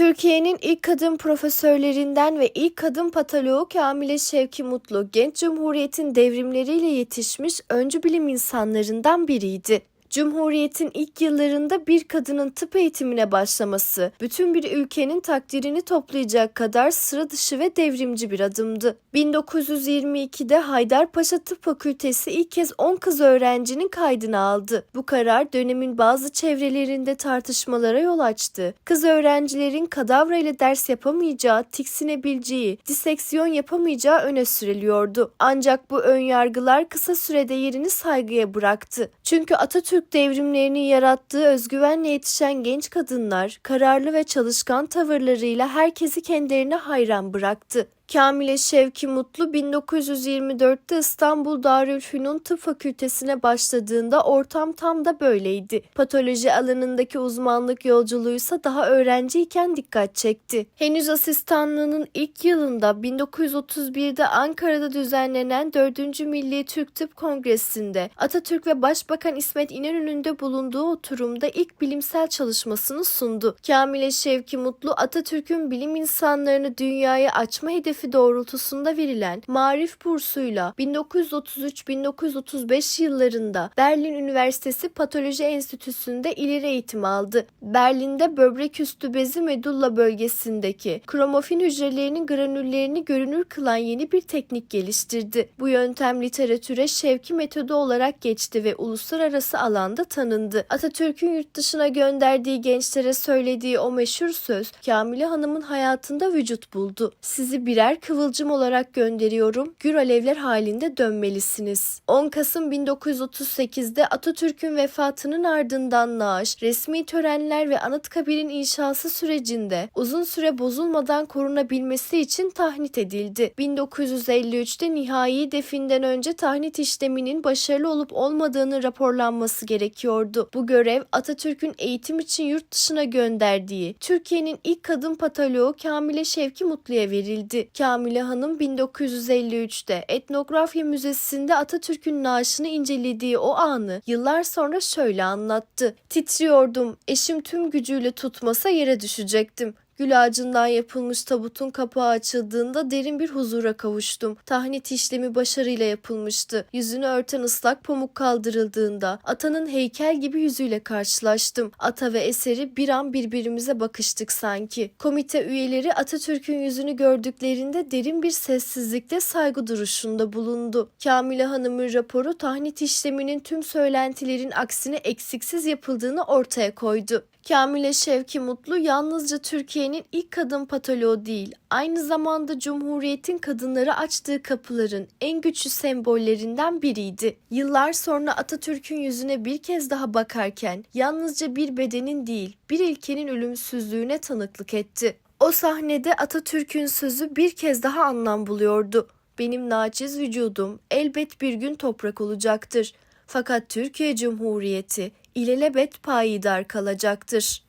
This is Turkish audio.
Türkiye'nin ilk kadın profesörlerinden ve ilk kadın patoloğu Kamile Şevki Mutlu, genç cumhuriyetin devrimleriyle yetişmiş öncü bilim insanlarından biriydi. Cumhuriyetin ilk yıllarında bir kadının tıp eğitimine başlaması, bütün bir ülkenin takdirini toplayacak kadar sıra dışı ve devrimci bir adımdı. 1922'de Haydarpaşa Tıp Fakültesi ilk kez 10 kız öğrencinin kaydını aldı. Bu karar dönemin bazı çevrelerinde tartışmalara yol açtı. Kız öğrencilerin kadavra ile ders yapamayacağı, tiksinebileceği, diseksiyon yapamayacağı öne sürülüyordu. Ancak bu önyargılar kısa sürede yerini saygıya bıraktı. Çünkü Atatürk devrimlerini yarattığı özgüvenle yetişen genç kadınlar kararlı ve çalışkan tavırlarıyla herkesi kendilerine hayran bıraktı. Kamile Şevki Mutlu 1924'te İstanbul Darülfünun Tıp Fakültesine başladığında ortam tam da böyleydi. Patoloji alanındaki uzmanlık yolculuğuysa daha öğrenciyken dikkat çekti. Henüz asistanlığının ilk yılında 1931'de Ankara'da düzenlenen 4. Milli Türk Tıp Kongresi'nde Atatürk ve Başbakan İsmet İnönü'nün bulunduğu oturumda ilk bilimsel çalışmasını sundu. Kamile Şevki Mutlu Atatürk'ün bilim insanlarını dünyaya açma hedefi hedefi doğrultusunda verilen Marif bursuyla 1933-1935 yıllarında Berlin Üniversitesi Patoloji Enstitüsü'nde ileri eğitim aldı. Berlin'de böbrek üstü bezi medulla bölgesindeki kromofin hücrelerinin granüllerini görünür kılan yeni bir teknik geliştirdi. Bu yöntem literatüre şevki metodu olarak geçti ve uluslararası alanda tanındı. Atatürk'ün yurt dışına gönderdiği gençlere söylediği o meşhur söz Kamile Hanım'ın hayatında vücut buldu. Sizi birer kıvılcım olarak gönderiyorum. Gür alevler halinde dönmelisiniz. 10 Kasım 1938'de Atatürk'ün vefatının ardından naaş, resmi törenler ve Anıtkabir'in inşası sürecinde uzun süre bozulmadan korunabilmesi için tahnit edildi. 1953'te nihai definden önce tahnit işleminin başarılı olup olmadığını raporlanması gerekiyordu. Bu görev Atatürk'ün eğitim için yurt dışına gönderdiği Türkiye'nin ilk kadın patoloğu Kamile Şevki Mutlu'ya verildi. Kamile Hanım 1953'te Etnografya Müzesi'nde Atatürk'ün naaşını incelediği o anı yıllar sonra şöyle anlattı. Titriyordum, eşim tüm gücüyle tutmasa yere düşecektim. Gül ağacından yapılmış tabutun kapağı açıldığında derin bir huzura kavuştum. Tahnit işlemi başarıyla yapılmıştı. Yüzünü örten ıslak pamuk kaldırıldığında atanın heykel gibi yüzüyle karşılaştım. Ata ve eseri bir an birbirimize bakıştık sanki. Komite üyeleri Atatürk'ün yüzünü gördüklerinde derin bir sessizlikte saygı duruşunda bulundu. Kamile Hanım'ın raporu tahnit işleminin tüm söylentilerin aksine eksiksiz yapıldığını ortaya koydu. Kamile Şevki Mutlu yalnızca Türkiye'nin ilk kadın patoloğu değil, aynı zamanda Cumhuriyet'in kadınları açtığı kapıların en güçlü sembollerinden biriydi. Yıllar sonra Atatürk'ün yüzüne bir kez daha bakarken yalnızca bir bedenin değil, bir ilkenin ölümsüzlüğüne tanıklık etti. O sahnede Atatürk'ün sözü bir kez daha anlam buluyordu. Benim naciz vücudum elbet bir gün toprak olacaktır. Fakat Türkiye Cumhuriyeti ilelebet payidar kalacaktır.